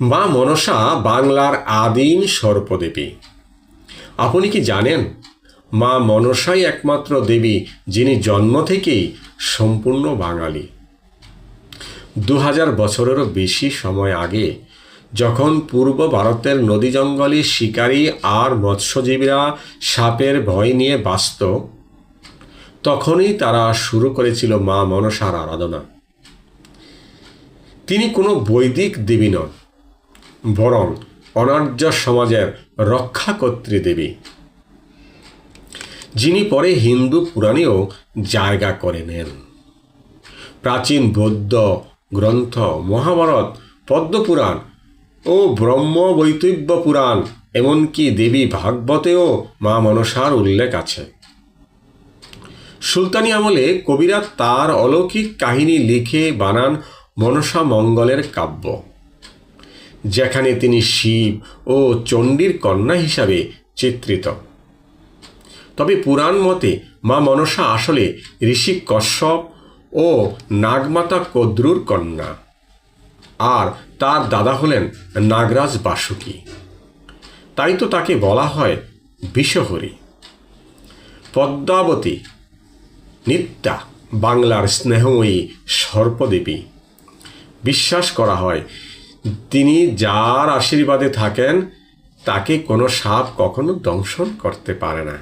মা মনসা বাংলার আদিম সর্পদেবী। আপনি কি জানেন, মা মনসাই একমাত্র দেবী যিনি জন্ম থেকেই সম্পূর্ণ বাঙালি। দু হাজার বছরেরও বেশি সময় আগে যখন পূর্ব ভারতের নদী জঙ্গলে শিকারী আর মৎস্যজীবীরা সাপের ভয় নিয়ে বাঁচত, তখনই তারা শুরু করেছিল মা মনসার আরাধনা। তিনি কোনো বৈদিক দেবী নন বরং অনার্য সমাজের রক্ষাকর্ত্রী দেবী। যিনি পরে হিন্দু পুরাণেও জায়গা করে নেন। প্রাচীন বৌদ্ধ গ্রন্থ, মহাভারত, পদ্মপুরাণ ও ব্রহ্ম বৈতব্য পুরাণ, এমনকি দেবী ভাগবতেও মা মনসার উল্লেখ আছে। সুলতানি আমলে কবিরা তার অলৌকিক কাহিনী লিখে বানান মনসা মঙ্গলের কাব্য। যেখানে তিনি শিব ও চণ্ডীর কন্যা হিসাবে চিত্রিত। তবে পুরাণ মতে মা মনসা আসলে ঋষি কশ্যপ ও নাগমাতা কদ্রুর কন্যা। আর তার দাদা হলেন নাগরাজ বাসুকী। তাই তো তাকে বলা হয় বিশ্বহরি পদ্মাবতী, নিত্যা, বাংলার স্নেহময়ী সর্পদেবী। বিশ্বাস করা হয় তিনি যার আশীর্বাদে থাকেন তাকে কোনো সাপ কখনো দংশন করতে পারে না।